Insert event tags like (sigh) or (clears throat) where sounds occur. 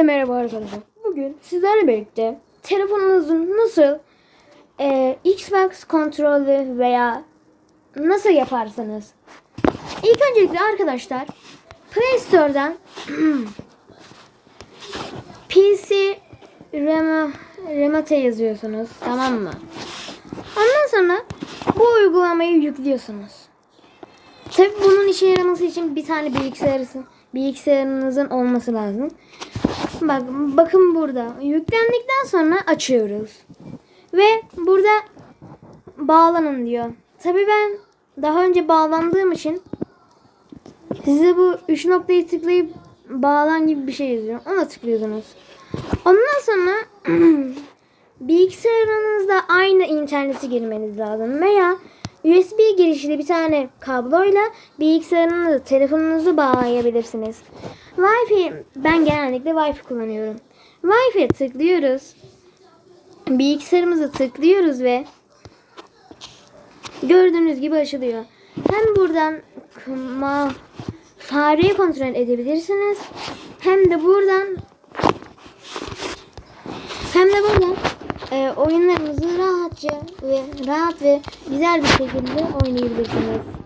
Hepinize merhaba arkadaşlar. Bugün sizlerle birlikte telefonunuzun nasıl e, Xbox kontrolü veya nasıl yaparsanız. İlk öncelikle arkadaşlar Play Store'dan (clears throat) PC Rema, Remate yazıyorsunuz tamam mı? Ondan sonra bu uygulamayı yüklüyorsunuz. Tabi bunun işe yaraması için bir tane bilgisayarınızın bilgisayarınızın olması lazım. Bak bakın burada yüklendikten sonra açıyoruz. Ve burada bağlanın diyor. Tabi ben daha önce bağlandığım için size bu üç noktayı tıklayıp bağlan gibi bir şey yazıyor. Ona tıklıyorsunuz. Ondan sonra (clears throat) bilgisayarınızda aynı interneti girmeniz lazım veya USB girişli bir tane kabloyla bilgisayarınızı, telefonunuzu bağlayabilirsiniz. Wi-Fi, ben genellikle Wi-Fi kullanıyorum. Wi-Fi'ye tıklıyoruz. Bilgisayarımızı tıklıyoruz ve gördüğünüz gibi açılıyor. Hem buradan fareyi kontrol edebilirsiniz. Hem de buradan hem de buradan e, oyunlarınızı rahatça ve rahat ve güzel bir şekilde oynayabilirsiniz.